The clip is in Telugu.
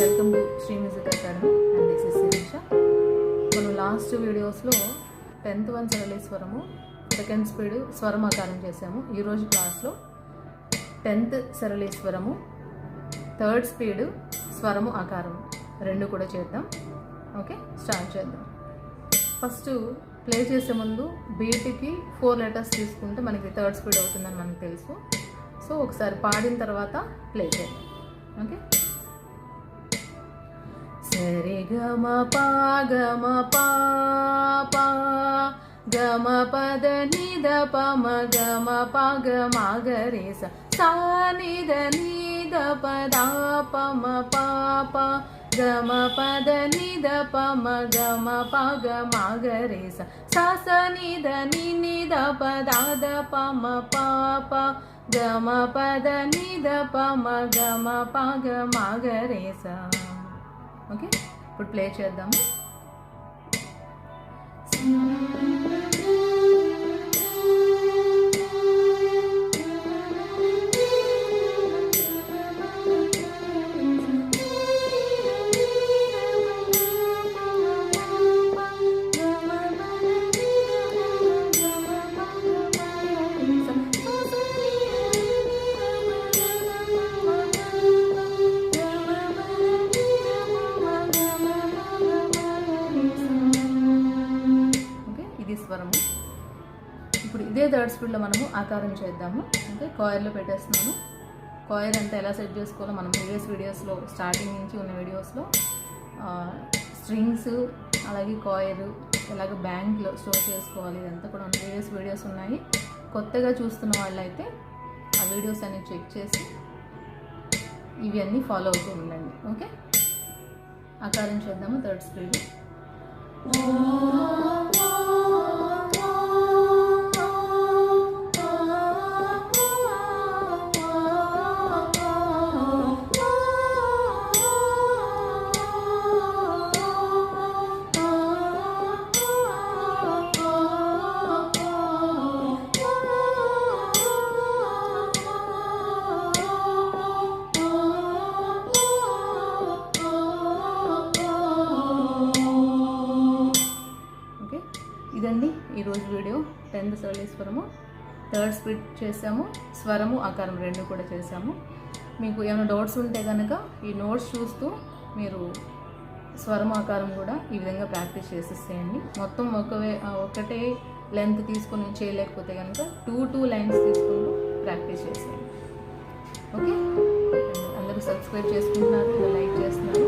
Welcome Sri music academy. And this is Sireesha మనం లాస్ట్ వీడియోస్లో టెన్త్ వన్ సరళి స్వరము సెకండ్ స్పీడ్ స్వరం ఆకారం చేసాము ఈరోజు క్లాస్లో టెన్త్ సరళి స్వరము థర్డ్ స్పీడ్ స్వరము ఆకారం రెండు కూడా చేద్దాం. ఓకే స్టార్ట్ చేద్దాం. ఫస్ట్ ప్లే చేసే ముందు బీట్కి ఫోర్ లెటర్స్ తీసుకుంటే మనకి థర్డ్ స్పీడ్ అవుతుందని మనకు తెలుసు. సో ఒకసారి పాడిన తర్వాత ప్లే చేద్దాం. ఓకే సరి గమ పా గమ పా పా గమ పద నిద పమ గమ ప గమ గరే స సా నిద నిద పద పమ పా ప గమ పద నిద పమ గమ ప గమ గరే స సా స నిద ని నిద పద ద పమ పా ప గమ పద నిద పమ గమ ప గమ గరే సా ఓకే? ఇప్పుడు ప్లే చేద్దాము. స్వరము ఇప్పుడు ఇదే థర్డ్ స్పీడ్లో మనము ఆకారం చేద్దాము. అంటే కాయర్లో పెట్టేస్తున్నాము కాయర్ అంతా ఎలా సెట్ చేసుకోవాలో మనం ప్రీవియస్ వీడియోస్లో స్టార్టింగ్ నుంచి ఉన్న వీడియోస్లో స్ట్రింగ్స్ అలాగే కాయర్ ఎలాగ బ్యాంక్లో స్టోర్ చేసుకోవాలి. ఇదంతా కూడా ప్రీవియస్ వీడియోస్ ఉన్నాయి. కొత్తగా చూస్తున్న వాళ్ళైతే ఆ వీడియోస్ అన్ని చెక్ చేసి ఇవి అన్నీ ఫాలో అవుతూ ఉండండి. ఓకే ఆకారం చేద్దాము థర్డ్ స్పీడ్ ఈరోజు వీడియో టెన్త్ సరళేశ్వరము థర్డ్ స్పీడ్ చేసాము స్వరము ఆకారం రెండు కూడా చేసాము మీకు ఏమైనా డౌట్స్ ఉంటే కనుక ఈ నోట్స్ చూస్తూ మీరు స్వరం ఆకారం కూడా ఈ విధంగా ప్రాక్టీస్ చేసేసేయండి. మొత్తం ఒకవే ఒకటే లెంత్ తీసుకొని చేయలేకపోతే కనుక టూ టూ లైన్స్ తీసుకుంటూ ప్రాక్టీస్ చేసేయండి. ఓకే? అందరూ సబ్స్క్రైబ్ చేసుకుంటున్నారు లైక్ చేస్తున్నారు.